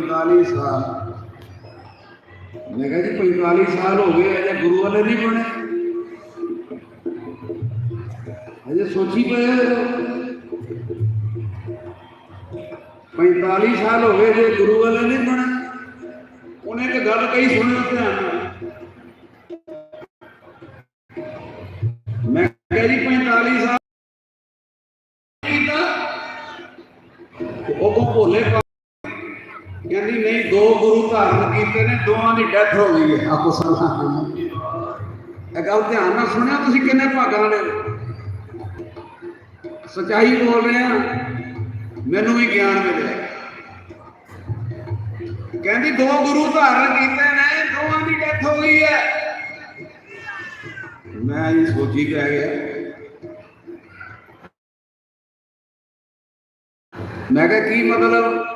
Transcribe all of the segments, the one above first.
45 ਸਾਲ। ਮੈਂ ਕਿਹਾ 45 ਸਾਲ ਹੋ ਗਏ, ਅਜੇ ਗੁਰੂ ਵਾਲੇ ਨਹੀਂ ਬਣੇ। ਅਜੇ ਸੋਚੀ ਪਏ ਹੋ। 45 ਸਾਲ ਹੋ ਗਏ ਜੇ ਗੁਰੂ ਵਾਲੇ ਨਹੀਂ ਬਣੇ। ਉਹਨੇ ਇੱਕ ਗੱਲ ਕਹੀ, ਸੁਣਿਓ ਧਿਆਨ ਨਾਲ। ਕਹਿੰਦੀ ਨਹੀਂ ਦੋ ਗੁਰੂ ਧਾਰਨ ਕੀਤੇ ਨੇ ਦੋਵਾਂ ਦੀ ਡੈਥ ਹੋ ਗਈ ਹੈ। ਆਪੋ ਸਮਾਂ ਇਹ ਗੱਲ ਧਿਆਨ ਨਾਲ ਸੁਣਿਆ ਤੁਸੀਂ ਕਿੰਨੇ ਭਾਗਾਂ ਵਾਲੇ? ਸੱਚਾਈ ਬੋਲ ਰਹੇ ਆ ਮੈਨੂੰ ਵੀ ਗਿਆਨ ਮਿਲਿਆ। ਕਹਿੰਦੀ ਦੋ ਗੁਰੂ ਧਾਰਨ ਕੀਤੇ ਨੇ ਦੋਵਾਂ ਦੀ ਡੈਥ ਹੋ ਗਈ ਹੈ। ਮੈਂ ਇਹ ਸੋਚੀ ਕਹਿ ਗਿਆ। ਮੈਂ ਕਿਹਾ ਕੀ ਮਤਲਬ?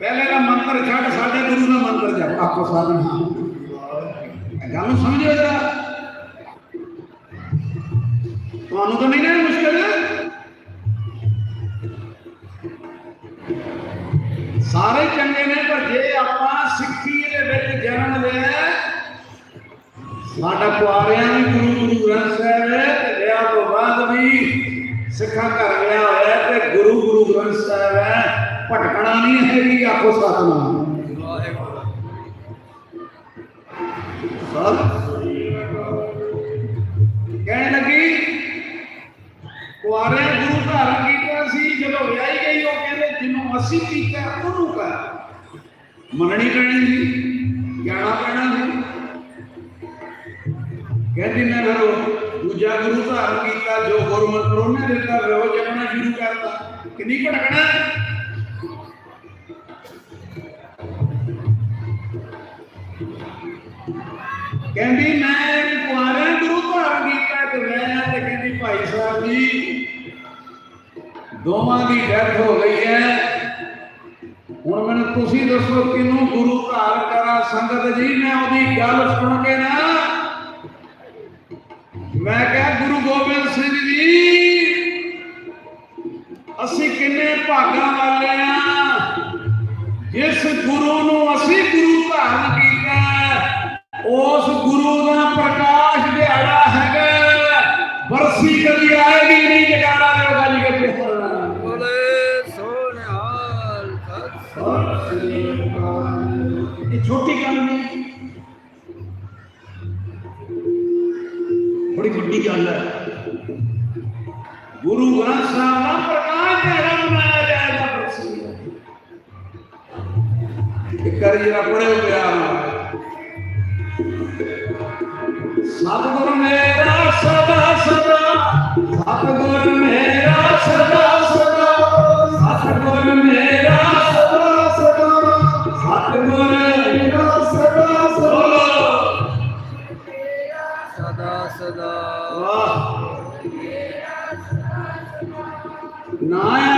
پہلے کا منتر چھٹ سارے گرو کا منتر جب آپ سادن ہاں گل سمجھو جا تو نہیں نا مشکل سارے چنگے نے پر جے آپ سکھی جنم لیا ساڈا پواریا بھی گرو گرو گرنتھ صاحب رہا تو بعد بھی سکھا کر گیا ہوا پٹکنا ہے کہ آنکھوں ساتھ کہنے لگی کوارے گرو دھارن سی جدو ویائی گئی ہو کہنے جنوں اسی کیتا انہوں کا مننی کرنی جی جانا کرنا جی کہتی نہ کرو دوجا گرو دھارن کیتا جو گورمت نے دیتا، رہو، جانا شروع کرتا۔ کہ نہیں پٹکنا ਕਹਿੰਦੀ, ਮੈਂ ਕੁਆਰਾ ਗੁਰੂ ਧਾਰਨ ਕੀਤਾ ਤੇ ਮੈਂ ਤੇ ਕਹਿੰਦੀ, ਭਾਈ ਸਾਹਿਬ ਜੀ, ਦੋਵਾਂ ਦੀ ਡੈਥ ਹੋ ਗਈ ਹੈ। ਹੁਣ ਮੈਨੂੰ ਤੁਸੀਂ ਦੱਸੋ ਕਿਨੂੰ ਗੁਰੂ ਧਾਰ ਕਰਾਂ? ਸੰਗਤ ਜੀ, ਮੈਂ ਉਹਦੀ ਗੱਲ ਸੁਣ ਕੇ ਨਾ ਮੈਂ ਕਿਹਾ, ਗੁਰੂ ਗੋਬਿੰਦ ਸਿੰਘ ਜੀ, ਅਸੀਂ ਕਿੰਨੇ ਭਾਗਾਂ ਵਾਲੇ ਆ? ਜਿਸ ਗੁਰੂ ਨੂੰ ਅਸੀਂ ਗੁਰੂ ਧਾਰਨ ਕੀਤਾ اس گرو کا پرکاش دہڑا ہے برسی کبھی آئے گی نہیں جگانا چھوٹی گل نہیں بڑی بڑی گل ہے گرو گرنتھ صاحب پرکاش دہڑا جائے گا کر پڑے ہو گیا ਸਤਿਗੁਰ ਮੇਰਾ ਸਦਾ ਸਦਾ ਸਤਿਗੁਰ ਮੇਰਾ ਸਦਾ ਸਦਾ ਸਤਿਗੁਰ ਮੇਰਾ ਸਦਾ ਸਦਾ ਸਤਿਗੁਰ ਮੇਰਾ ਸਦਾ ਸਦਾ। ਸਦਾ ਸਦਾ। ਵਾਹ। ਨਾ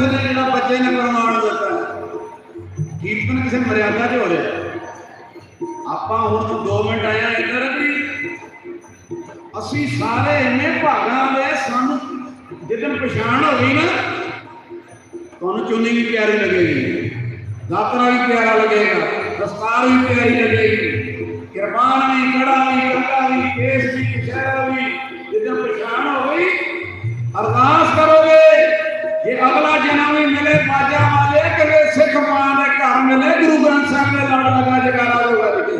بچے نے چنی بھی پیاری لگے گی یاترا بھی پیارا لگے گا پچھان ہوگی ارداس کرو گے ਵੀ ਮਿਲੇ ਬਾਜਾ ਵਾਲੇ ਸਿੱਖ ਮਾਂ ਦੇ ਘਰ ਮਿਲੇ, ਗੁਰੂ ਗ੍ਰੰਥ ਸਾਹਿਬ ਦੇ ਲੜ ਲਗਾ ਜਗਾਰਾ ਹੋਗਾ ਜੀ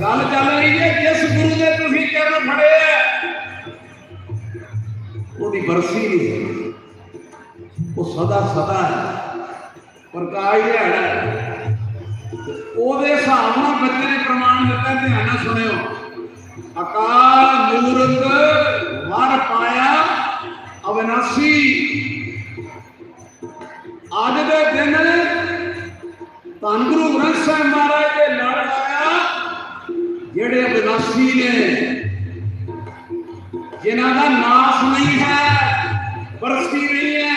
ਗੱਲ ਚੱਲ ਰਹੀ ਹੈ, ਜਿਸ ਗੁਰੂ ਦੇ ਤੁਸੀਂ ਚਰਨ ਫੜੇ ਉਹਦੀ ਬਰਸੀ ਨਹੀਂ ਉਹ ਸਦਾ ਸਦਾ ਹੈ, ਪ੍ਰਕਾਸ਼ ਹੈ। ਉਹਦੇ ਹਿਸਾਬ ਨਾਲ ਬੱਚੇ ਨੇ ਪ੍ਰਮਾਣ ਦਿੱਤਾ, ਧਿਆਨ ਨਾਲ ਸੁਣਿਓ। ਅਕਾਲ ਮੂਰਤ 1984 ਅੱਜ ਦੇ ਦਿਨ ਧੰਨ ਗੁਰੂ ਗ੍ਰੰਥ ਸਾਹਿਬ ਮਹਾਰਾਜ ਦੇ ਲੜ ਆਇਆ ਜਿਹੜੇ ਅਬਨਾਸੀ ਨੇ, ਜਿਨ੍ਹਾਂ ਦਾ ਨਾਸ ਨਹੀਂ ਹੈ, ਬਰਸੀ ਨਹੀਂ ਹੈ,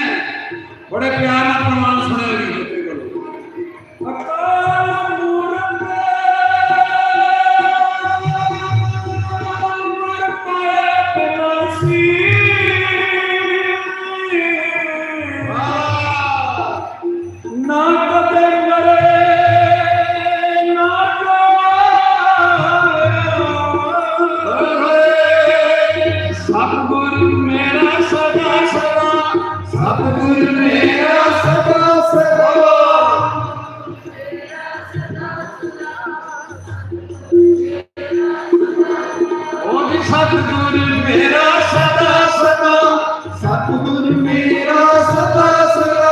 ਬੜੇ ਪਿਆਰ ਨਾਲ ਪ੍ਰਮਾਣ ਸੁਣਿਆ ਉਹ ਸਤਿਗੁਰ ਮੇਰਾ ਸਦਾ ਸਦਾ ਸਤਿਗੁਰ ਮੇਰਾ ਸਦਾ ਸਦਾ।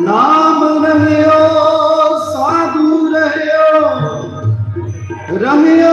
ਨਾਮ ਰਹਿਓ ਸਾਧੂ ਰਹਿਓ ਰਹਿਓ